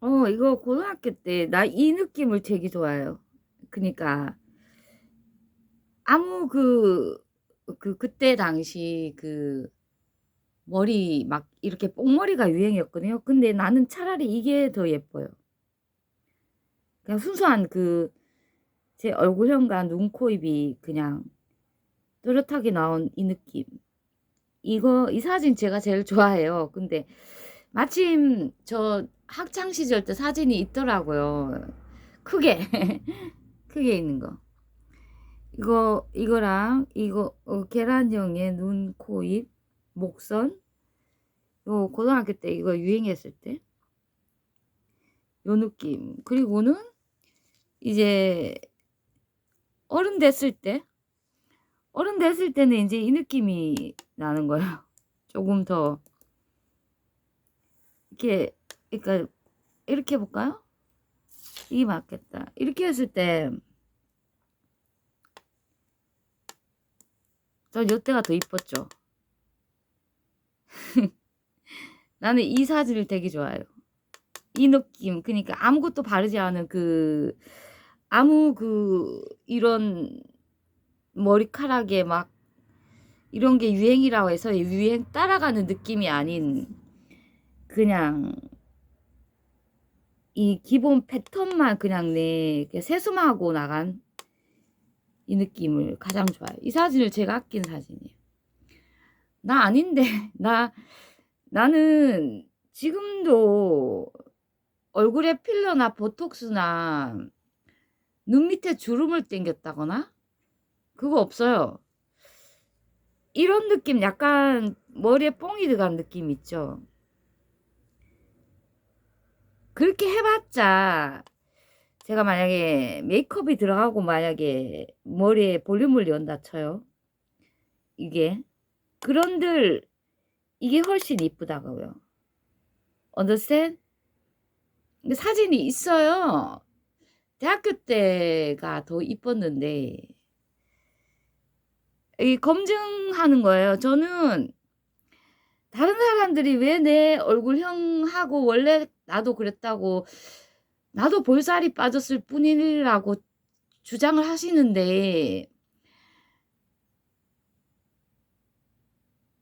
어 이거 고등학교 때 나 이 느낌을 되게 좋아해요. 그니까 아무 그 그 그때 당시 그 머리 막 이렇게 뽕머리가 유행이었거든요. 근데 나는 차라리 이게 더 예뻐요. 그냥 순수한 그 제 얼굴형과 눈, 코, 입이 그냥 또렷하게 나온 이 느낌. 이거 이 사진 제가 제일 좋아해요. 근데 마침 저 학창 시절 때 사진이 있더라고요. 크게 크게 있는 거. 이거 이거랑 이거 어, 계란형의 눈, 코, 입, 목선. 요 고등학교 때 이거 유행했을 때. 요 느낌. 그리고는 이제 어른 됐을 때 어른 됐을 때는 이제 이 느낌이 나는 거예요. 조금 더 이렇게 그러니까 이렇게 해볼까요? 이게 맞겠다. 이렇게 했을 때 전 요때가 더 이뻤죠. 나는 이 사진을 되게 좋아해요. 이 느낌. 그러니까 아무것도 바르지 않은 그 아무 그 이런 머리카락에 막 이런 게 유행이라고 해서 유행 따라가는 느낌이 아닌 그냥 이 기본 패턴만 그냥 내 세수하고 나간 이 느낌을 가장 좋아해요. 이 사진을 제가 아낀 사진이에요. 나 아닌데 나 나는 지금도 얼굴에 필러나 보톡스나 눈 밑에 주름을 땡겼다거나 그거 없어요. 이런 느낌 약간 머리에 뽕이 들어간 느낌 있죠. 그렇게 해봤자 제가 만약에 메이크업이 들어가고 만약에 머리에 볼륨을 연다 쳐요. 이게 그런들 이게 훨씬 이쁘다고요. 근데 사진이 있어요. 대학교 때가 더 이뻤는데 이 검증하는 거예요. 저는 다른 사람들이 왜 내 얼굴형하고 원래 나도 그랬다고 나도 볼살이 빠졌을 뿐이라고 주장을 하시는데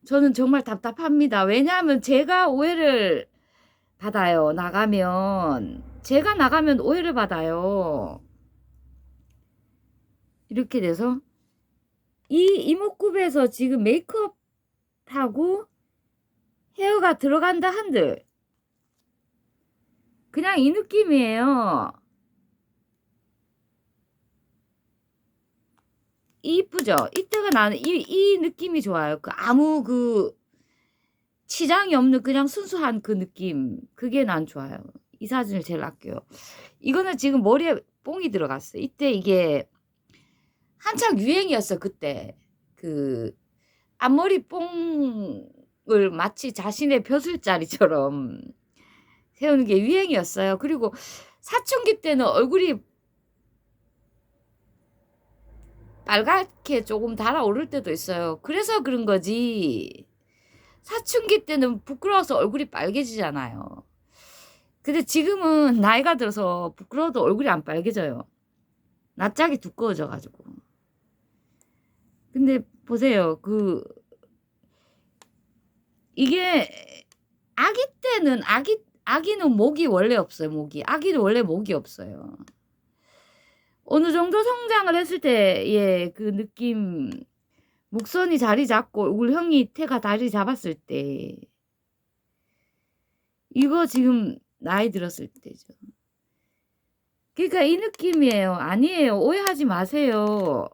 저는 정말 답답합니다. 왜냐하면 제가 오해를 받아요. 나가면 제가 나가면 오해를 받아요. 이렇게 돼서 이 이목구비에서 지금 메이크업하고 헤어가 들어간다 한들 그냥 이 느낌이에요. 이쁘죠? 이때가 나는 이, 이 느낌이 좋아요. 그 아무 그 치장이 없는 그냥 순수한 그 느낌. 그게 난 좋아요. 이 사진을 제일 아껴요. 이거는 지금 머리에 뽕이 들어갔어요. 이때 이게 한창 유행이었어, 그때. 그 앞머리 뽕 을 마치 자신의 벼슬자리처럼 세우는 게 유행이었어요. 그리고 사춘기 때는 얼굴이 빨갛게 조금 달아오를 때도 있어요. 그래서 그런 거지. 사춘기 때는 부끄러워서 얼굴이 빨개지잖아요. 근데 지금은 나이가 들어서 부끄러워도 얼굴이 안 빨개져요. 낯짝이 두꺼워져가지고. 근데 보세요. 그, 이게, 아기 때는, 아기, 아기는 목이 원래 없어요, 목이. 아기는 원래 목이 없어요. 어느 정도 성장을 했을 때의 그 느낌, 목선이 자리 잡고 얼굴형이 태가 자리 잡았을 때, 이거 지금 나이 들었을 때죠. 그러니까 이 느낌이에요. 아니에요. 오해하지 마세요.